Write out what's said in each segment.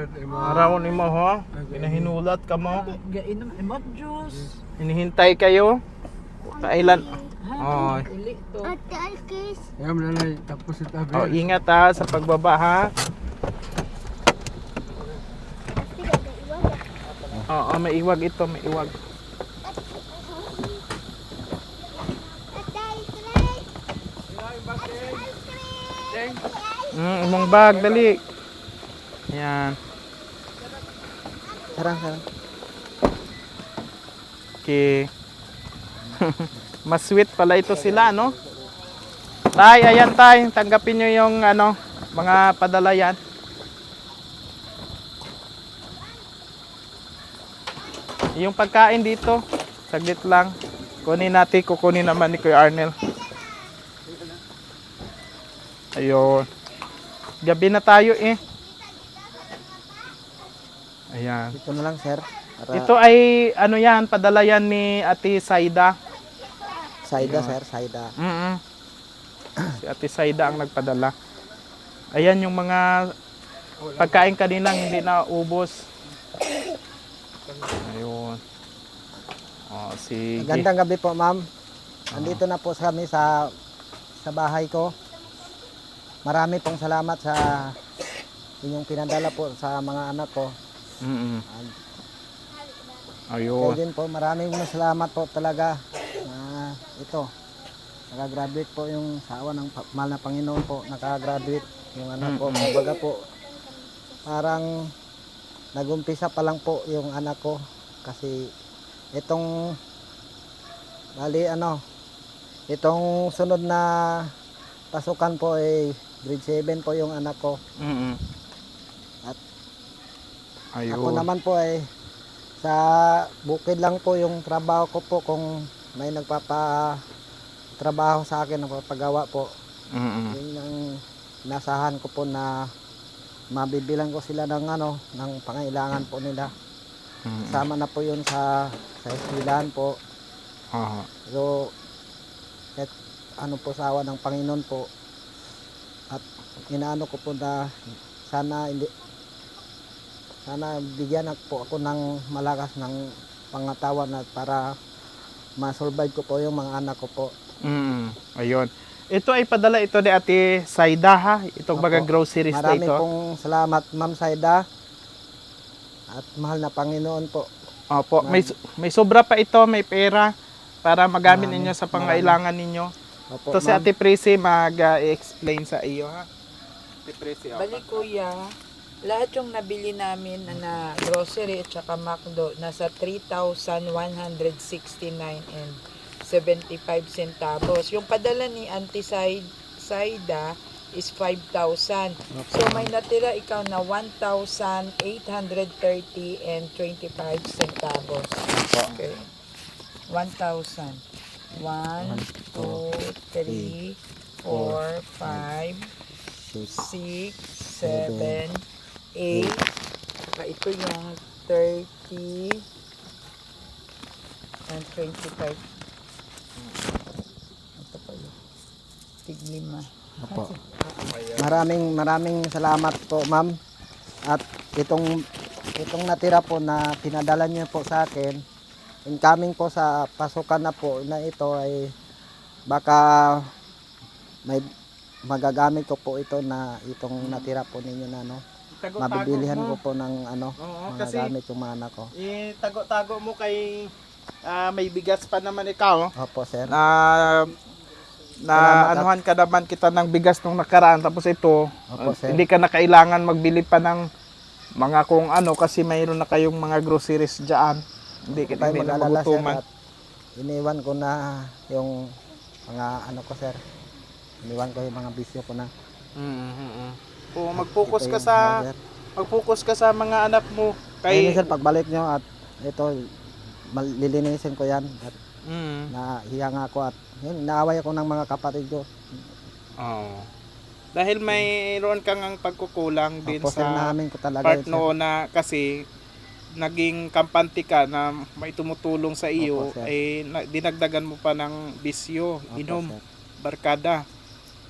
Arat imo. Araw ni mo ho. Pinahinulat ka mo. Gainom imot juice. Hinihintay kayo. Kailan? Oh. Ate Alkis. Ngam nanay tapos sa tabi. oh ingat ha sa pagbaba ha. Oo, may iwag ito, may iwag. Mm, imong bag, dali. Yan. Sarang sarang. Okay. Mas sweet pala ito sila, no? Tay, ayan tay. Tanggapin nyo yung ano, mga padala yan. Yung pagkain dito, saglit lang. Kunin natin, kukunin naman ni Kuya Arnel. Ayun. Gabi na tayo eh. Ayan. Ito na lang sir. Para Ito ay ano yan, padala yan ni Ate Saida. Saida sir, Saida. mm Si Ate Saida ang nagpadala. Ayan yung mga pagkain kanina hindi na ubos. Ayun. Oh, sige. Magandang gabi po ma'am. Andito na po kami sa sa bahay ko. Marami pong salamat sa inyong pinadala po sa mga anak ko. Mm-mm. Kaya Ayun. din po, maraming salamat po talaga na ito. Nakagraduate po yung sawa ng mahal na Panginoon po. Nakagraduate yung anak ko. Kumbaga po, parang nagumpisa pa lang po yung anak ko. Kasi itong, bali ano, itong sunod na pasukan po ay grade 7 po yung anak ko. Mm-mm. At Ayun. Ako naman po ay sa bukid lang po yung trabaho ko po kung may nagpapa trabaho sa akin nagpapagawa po. Mm-mm. Yun ang nasahan ko po na mabibilang ko sila ng ano ng pangailangan po nila. Mm-mm. Sama na po yun sa sa eskwelahan po. Aha. So kahit ano po sa awa ng Panginoon po at inaano ko po na sana hindi sana bigyan po ako ng malakas ng pangatawan at para ma-survive ko po yung mga anak ko po. Mm-mm. Ayun. Ito ay padala ito ni Ate Saida ha. Itong Opo. baga groceries na Marami ito. pong salamat Ma'am Saida at mahal na Panginoon po. Opo, may may sobra pa ito, may pera para magamit Marami, ninyo sa pangailangan ninyo. Opo, Ito si ma'am. Ate Prissy mag-explain sa iyo ha. Ate Prissy, oh. Bali kuya, lahat yung nabili namin na, grocery at saka McDo nasa 3,169 and 75 centavos. Yung padala ni Auntie Said, Saida is 5,000. So may natira ikaw na 1,830 and 25 centavos. Okay. 1,000. 1, 2, 3, 4, 5, 6, 7, 8, saka ito yung 30 and 25. Ito pa yun. Tiglima. Opo. Maraming maraming salamat po, ma'am. At itong itong natira po na pinadala niyo po sa akin, incoming po sa pasukan na po na ito ay baka may magagamit ko po ito na itong natira po ninyo na no. Tago-tago Mabibilihan mo. ko po ng ano, Oo, mga kasi gamit yung mga anak ko. itago-tago mo kay ah, may bigas pa naman ikaw. Opo, sir. Na na Salamat at- anuhan ka naman kita ng bigas nung nakaraan tapos ito Opo, ah, sir. hindi ka na kailangan magbili pa ng mga kung ano kasi mayroon na kayong mga groceries diyan. Hindi ka Tayo hindi na mag-alala, sir. magutuman. At iniwan ko na yung mga ano ko, sir. Iniwan ko yung mga bisyo ko na. Mm-hmm. Oo, mag-focus ka sa mag-focus ka sa mga anak mo Ayun kay sir, pagbalik nyo at ito, mal- lilinisin ko yan at mm. nahiya nga ako at yun, naaway ako ng mga kapatid ko. Oo. Dahil mayroon kang ang pagkukulang din Opo sa namin ko talaga part yun, noon na kasi naging kampante ka na may tumutulong sa iyo Opo, sir. eh na- dinagdagan mo pa ng bisyo, Opo, inom, sir. barkada.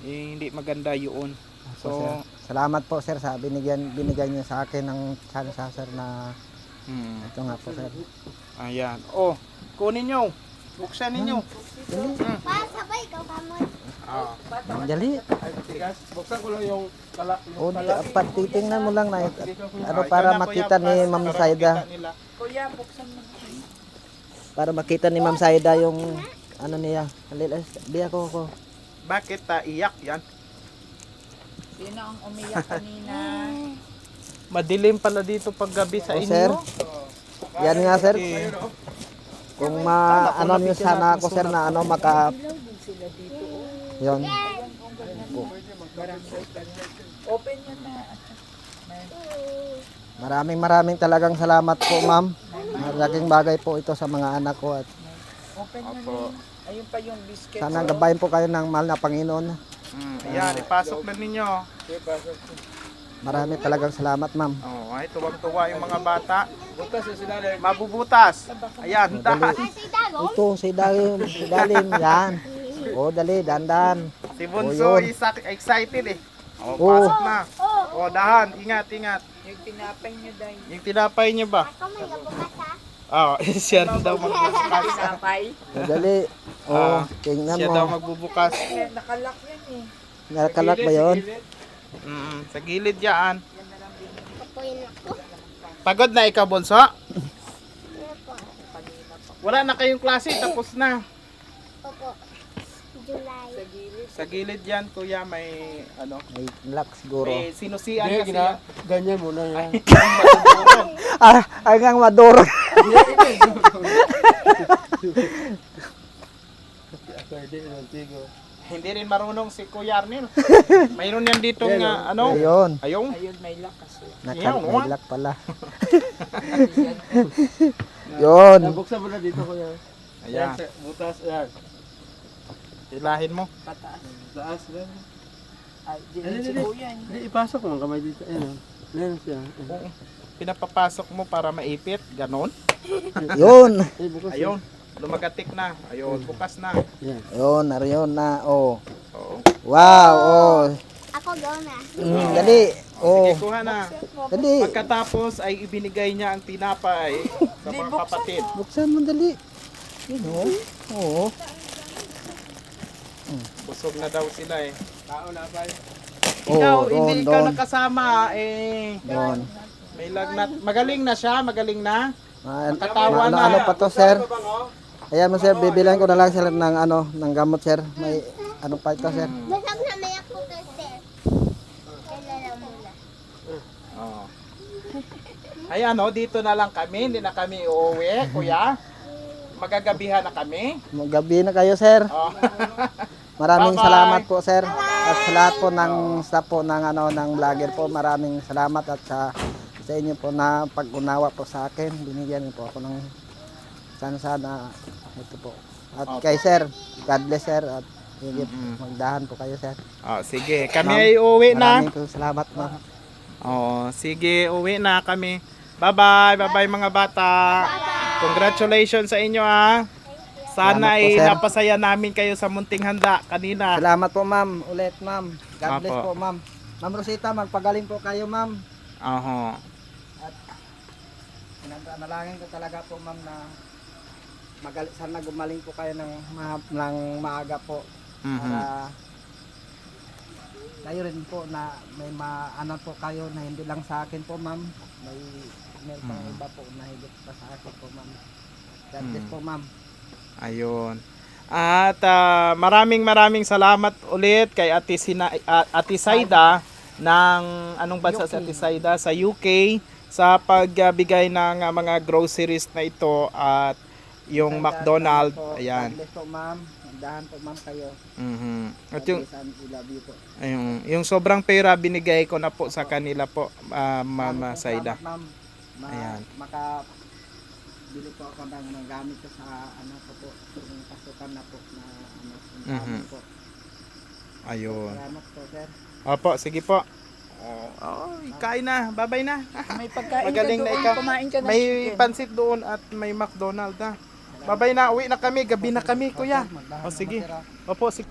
Eh, hindi maganda yun. So, So, sir. Salamat po sir sa binigyan binigay niyo sa akin ng chance sir na hmm, ito nga po sir. ayan. Oh, kunin nyo. Buksan ninyo. Pa, sabay ikaw kamon. Ah. Ang dali. Buksan ko lang yung kala. O, dapat titingnan mo lang na ano Ah, para makita ni Ma'am Saida. Kuya, buksan mo. Para makita ni Ma'am Saida yung ano niya. Halil, biya ko ko. Bakit ta iyak yan? Sino ang umiyak kanina? Madilim pala dito pag gabi sa O, inyo. sir. Yan nga sir. Okay. Kung ma ano niyo sana ako sir na ano maka Yon. Open nyo na. Maraming maraming talagang salamat po ma'am. Malaking bagay po ito sa mga anak ko at Open nyo Opo. na. Ayun pa yung biscuit. sana gabayan po kayo ng mahal na Panginoon. Mm, ayan, ipasok na ninyo. Marami talagang salamat ma'am. Oh, ay tuwang-tuwa yung mga bata. Bukas yung sinabi. Mabubutas. Ayan, dahan. Ito si Dalim, si Dalim yan. O dali, dandan. Si Oh, Bunso yun. is excited eh. Oh, Oh. pasok na. Oh, dahan. Ingat, ingat. Yung tinapay nyo dahil. Yung tinapay niyo ba? Ako may nabukas Oh, siya daw magbubukas. Tinapay? O dali. O, Ah, tingnan Siya daw magbubukas. Nakalak yan eh. Nakalak ba yun? Mm, sa gilid yan. Pagod na ikaw, po? Wala na kayong klase, tapos na. Opo. July. Sa gilid yan, kuya, may ano, May lock siguro. may sinusian kasi gina, yan. ganyan muna yan. Ah, hanggang maduro. Hindi rin marunong si Kuya Arnel. Mayroon yan dito nga, ano? Ayun. Ayong. Ayun, may lakas. Nakal Yan, may oh. lock pala. Yun. Nabuksan mo na dito ko yan. Ayan. Butas, yan. Ilahin mo. Pataas. Taas lang. Ay, di. Kuya. eh. Hindi, ipasok mo ang kamay dito. Ayan. oh. Ayan siya. Pinapapasok mo para maipit. Ganon. Yun. Ayun. Lumagatik na. Ayun. Bukas na. Yan. Yun, nariyon na. Oh. Oo. Wow, oh. Ako go na. Mm, dali. Oh. Sige, kuha na. Dali. Pagkatapos ay ibinigay niya ang tinapay sa mga kapatid. Buksan mo dali. Yun, oh. Oo. Busog na daw sila eh. Tao na ba? Ikaw, Oh, hindi doon, ikaw doon. nakasama eh. Yun. May lagnat. Magaling na siya, magaling na. Ma- Nakatawa ano, na. ano pa to, sir? Ayan mo, sir. Bibilan ko na lang sir ng ano, ng gamot, sir. May ano pa ito, sir? Basag na may ako kasi. Kailan muna. Oo. Ay ano, dito na lang kami, hindi na kami uuwi, kuya. Magagabihan na kami. Gabi na kayo, sir. Oh. Maraming Bye-bye. salamat po, sir. At sa lahat po ng staff po ng ano ng vlogger po, maraming salamat at sa sa inyo po na pag-unawa po sa akin. Binigyan niyo po ako ng sana sana ito po. At kay sir, God bless sir at higit magdahan po kayo, sir. Oh, sige, kami ay uuwi na. Maraming po salamat, ma'am. Oh, sige, uwi na kami. Bye-bye, bye-bye mga bata. Congratulations sa inyo ah. Sana Salamat po, ay sir. napasaya namin kayo sa munting handa kanina. Salamat po, ma'am. Ulit, ma'am. God bless Apo. po, ma'am. Ma'am Rosita, magpagaling po kayo, ma'am. Oho. Nalangin ko talaga po, ma'am, na magal sana gumaling po kayo ng, ma- ng maaga po Mhm. para kayo rin po na may maano po kayo na hindi lang sa akin po, ma'am. May may pang iba po na higit pa sa akin po, ma'am. God bless po, ma'am. Ayun. At ah, maraming maraming salamat ulit kay Ate, Sina, ah, Ate Saida ng anong bansa si Ate Saida sa UK sa pagbigay ng ah, mga groceries na ito at yung McDonald. Po, Ayan. God po, ma'am. Magdahan po, ma'am, kayo. Mhm. At yung ayun, yung sobrang pera binigay ko na po sa kanila po, ah, Mama Saida. ma'am. Ma- Ayan. Maka bili po ako ng mga gamit ko sa ano ko po, yung pasukan na po na ano, Mhm. amin po. Ayun. Salamat po, sir. Opo, sige po. Oh, oh, kain na. Babay na. May pagkain Magaling ka na doon. ikaw. Kumain ka ng May chicken. pansit doon at may McDonald na. Babay na, uwi na kami. Gabi na kami, kuya. O na sige. Opo, sige.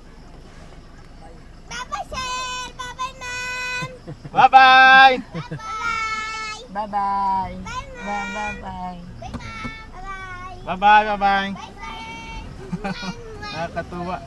Bye-bye, sir! Bye-bye, ma'am! Bye-bye! Bye-bye. Bye-bye. Bye-bye, bye-bye. Nakakatuwa.